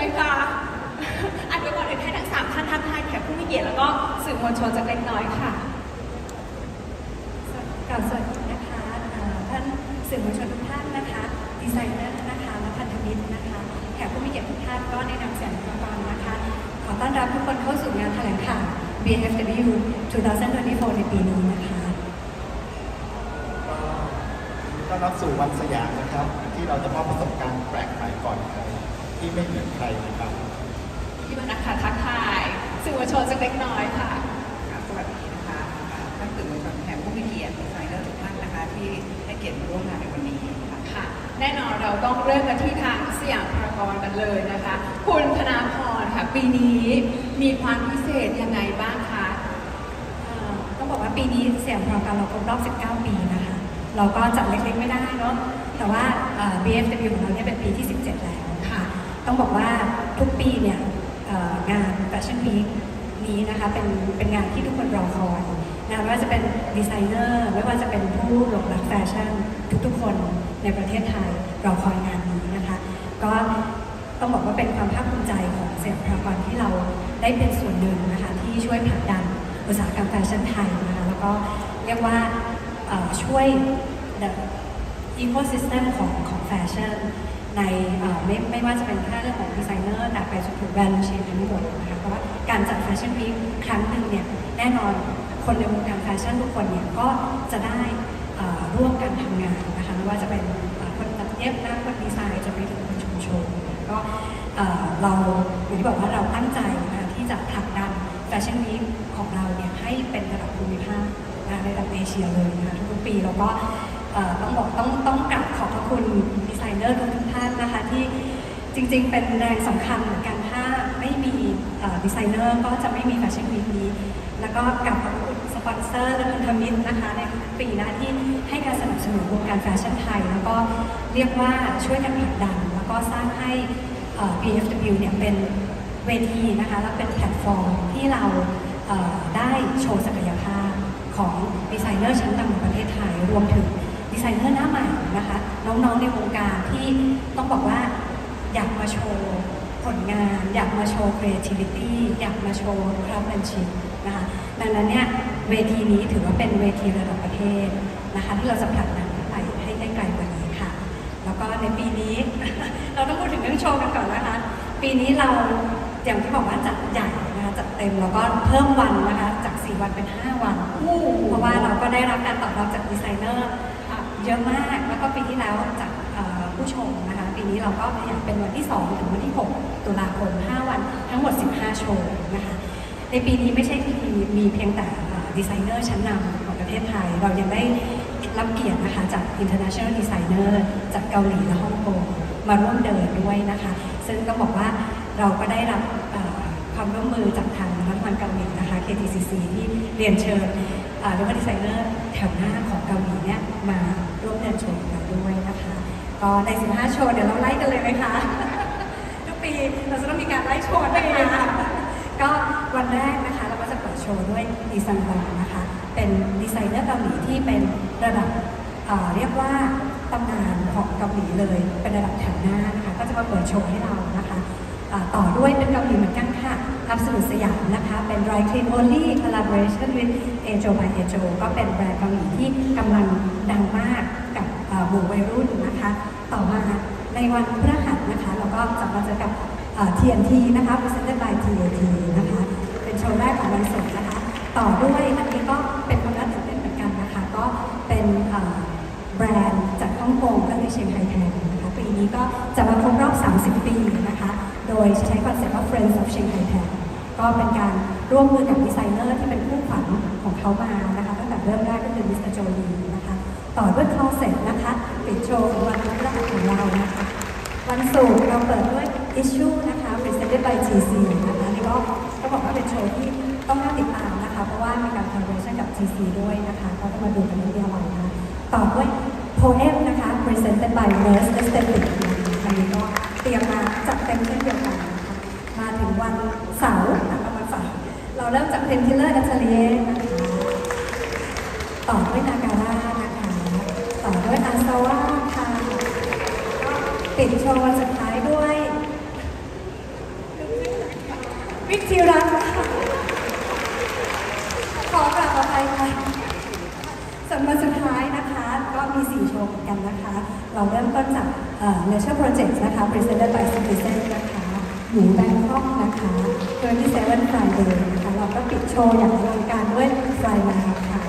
สนุกไหมคะอันเดี๋ยวก่อนอื่นให้ทั้งสามท่านทักทายแขกผู้มีเกียรติแล้วก็สื่อมวลชนจากเล็กน้อยค่ะกล่าวสวัสดีนะคะเอ่อท่านสื่อมวลชนทุกท่านนะคะ ดีไซเนอร์นะคะและพันธมิตรนะคะ แขกผู้มีเกียรติทุกท่านก็ในนามเสียงประกรนะคะ ขอต้อนรับทุกคนเข้าสู่งานแถลงข่าว BFW 2024 ในปีนี้นะคะต้อนรับสู่วันสยามนะครับ ที่เราจะมอบประสบการณ์แปลกใหม่ก่อนใคร ที่ไม่เหมือนใครนะครับพี่บรรณค่ะทักทายสื่อมวลชนจากเล็กน้อยค่ะค่ะสวัสดีนะคะท่านสื่อมวลชนแขกผู้มีเกียรติดีไซเนอร์ทุกท่านนะคะ ที่ให้เกียรติมาร่วมงานในวันนี้ค่ะค่ะ แน่นอนเราต้องเริ่มกันที่ทางสยามพารากอนกันเลยนะคะ คุณธนาพรค่ะ ปีนี้มีความพิเศษยังไงบ้างคะเอ่อต้องบอกว่าปีนี้เสียงพรการเราครบรอบ 19 ปีนะคะ เราก็จัดเล็กๆไม่ได้เนาะแต่ว่าเอ่อ BFW ของเราเนี่ยเป็นปีที่ 17 แล้วค่ะ ต้องบอกว่าทุกปีเนี่ยงาน Fashion Week นี้นะคะเป็นเป็นงานที่ทุกคนรอคอยนะไม่ว่าจะเป็นดีไซเนอร์ไม่ว่าจะเป็นผู้หลงรักแฟชั่น ทุกๆคนในประเทศไทยรอคอยงานนี้นะคะก็ต้องบอกว่าเป็นความภาคภูมิใจของเสียงพรากรที่เราได้เป็นส่วนหนึ่งนะคะที่ช่วยผลักดันอุตสาหกรรมแฟชั่นไทยนะคะแล้วก็เรียกว่าเอ่อช่วยอีโคซิสเต็มของของแฟชั่น ในไม่ไม่ว่าจะเป็นแค่เรื่องของดีไซเนอร์แต่ไปจนถึงแบรนด์เชนทั้งหมดนะคะเพราะว่าการจัดแฟชั่นวีคครั้งหนึ่งเนี่ยแน่นอนคนในวงการแฟชั่นทุกคนเนี่ยก็จะได้ร่วมกันทำงานนะคะไม่ว่าจะเป็นคนตัดเย็บนะคนดีไซน์จนไปถึงคนชุมชนก็เอ่อเราอย่างที่บอกว่าเราตั้งใจนะคะที่จะผลักดันแฟชั่นวีคของเราเนี่ยให้เป็นระดับภูมิภาคนะในระดับเอเชียเลยนะคะทุกปีแล้วก็ต้องบอกต้องต้องกราบขอบพระคุณ ดีไซเนอร์ทุกท่านนะคะที่จริง ๆ เป็นแรงสำคัญเหมือนกันถ้าไม่มีดีไซเนอร์ก็จะไม่มีแฟชั่นวีคนี้ แล้วก็กราบขอบคุณสปอนเซอร์และพันธมิตรนะคะในปีหน้าที่ให้การสนับสนุนวงการแฟชั่นไทย แล้วก็เรียกว่าช่วยกันผลักดัน แล้วก็สร้างให้ PFW เนี่ยเป็นเวทีนะคะและเป็นแพลตฟอร์มที่เราได้โชว์ศักยภาพของดีไซเนอร์ชั้นนำของประเทศไทยรวมถึง ดีไซเนอร์หน้าใหม่นะคะ น้องๆในวงการที่ต้องบอกว่าอยากมาโชว์ผลงาน อยากมาโชว์ creativity อยากมาโชว์ craftsmanship นะคะดังนั้นเนี่ยเวทีนี้ถือว่าเป็นเวทีระดับประเทศนะคะที่เราจะผลักดันไปให้ได้ไกลกว่านี้ค่ะ แล้วก็ในปีนี้ เราต้องพูดถึงเรื่องโชว์กันก่อนนะคะ ปีนี้เราอย่างที่บอกว่าจัดใหญ่นะคะจัดเต็มแล้วก็เพิ่มวันนะคะจาก 4 วันเป็น 5 วัน เพราะว่าเราก็ได้รับการตอบรับจากดีไซเนอร์ เยอะมากแล้วก็ปีที่แล้วจากผู้ชมนะคะปีนี้เราก็ขยับเป็นวันที่ 2 ถึงวันที่ 6 ตุลาคม 5 วันทั้งหมด 15 โชว์นะคะในปีนี้ไม่ใช่มีมีเพียงแต่ดีไซเนอร์ชั้นนำของประเทศไทย เรายังได้รับเกียรตินะคะจาก international designer จากเกาหลีและฮ่องกงมาร่วมเดินด้วยนะคะ ซึ่งต้องบอกว่าเราก็ได้รับความร่วมมือจากทางรัฐบาลเกาหลีนะคะ KTCC ที่เรียนเชิญ อ่าหรือว่าดีไซเนอร์แถวหน้าของเกาหลีเนี่ยมาร่วมเดินโชว์กับเราด้วยนะคะก็ใน 15 โชว์เดี๋ยวเราไล่กันเลยไหมคะ ทุกปีเราจะต้องมีการไล่โชว์นะคะก็วันแรกนะคะเราก็จะเปิดโชว์ด้วยดีไซน์องนะคะ เป็นดีไซเนอร์เกาหลีที่เป็นระดับเรียกว่าตำนานของเกาหลีเลย เป็นระดับแถวหน้านะคะก็จะมาเปิดโชว์ให้เรา ต่อด้วยเป็นเกาหลีเหมือนกันค่ะอับส t ุสยามนะคะ เป็น Dry Clean Only Collaboration with Ajo by Ajo ก็เป็นแบรนด์เกาหลีที่กำลังดังมากกับอ่าหมู่วัยรุ่นนะคะ ต่อมาในวันพฤหัสนะคะ เราก็จะมาเจอกับ TNT นะคะ Presented by TNT นะคะ เป็นโชว์แรกของวันศุกร์นะคะ ต่อด้วยอันนี้ก็เป็นความน่าตื่นเต้นเหมือนกันนะคะ ก็เป็นแบรนด์จากฮ่องกงก็คือเชียงไฮแทนนะคะปีนี้ก็จะมาครบรอบ 30 ปีนะคะ โดยใช้คอนเซ็ปต์ว่า Friends of Shanghai Tan ก็เป็นการร่วมมือกับดีไซเนอร์ที่เป็นคู่ขวัญของเขามานะคะตั้งแต่เริ่มแรกก็คือมิสเตอร์โจลีนะคะต่อด้วยคลอเซ็ตนะคะปิดโชว์วันพฤหัสของเรานะคะวันศุกร์เราเปิดด้วย Issue นะคะ Presented by GC นะคะนี่ก็ก็บอกว่าเป็นโชว์ที่ต้องน่าติดตามนะคะเพราะว่ามีการ collaboration กับ GC ด้วยนะคะก็จะมาดูกันที่เดียวันนะคะต่อด้วย Poem นะคะ Presented by Nurse Aesthetic อันนี้ก็เตรียมมา จัดเต็มเช่นเดียวกันนะคะมาถึงวันเสาร์นะคะวันเสาร์เราเริ่มจาก Painkiller Atelier นะคะต่อด้วยนาการ่านะคะต่อด้วยอาซาวาค่ะปิดโชว์วันสุดท้ายด้วยวิกทีรันค่ะขอกราบขอไปค่ะส่วนวันสุดท้ายนะคะ ก็มี 4 โชว์เหมือนกันนะคะ เราเริ่มต้นจาก Nature Project นะคะ Presented by Citizen นะคะหมูแบงคอกนะคะ27 Friday นะคะ เราก็ปิดโชว์อย่างอลังการด้วย Fly Now ค่ะ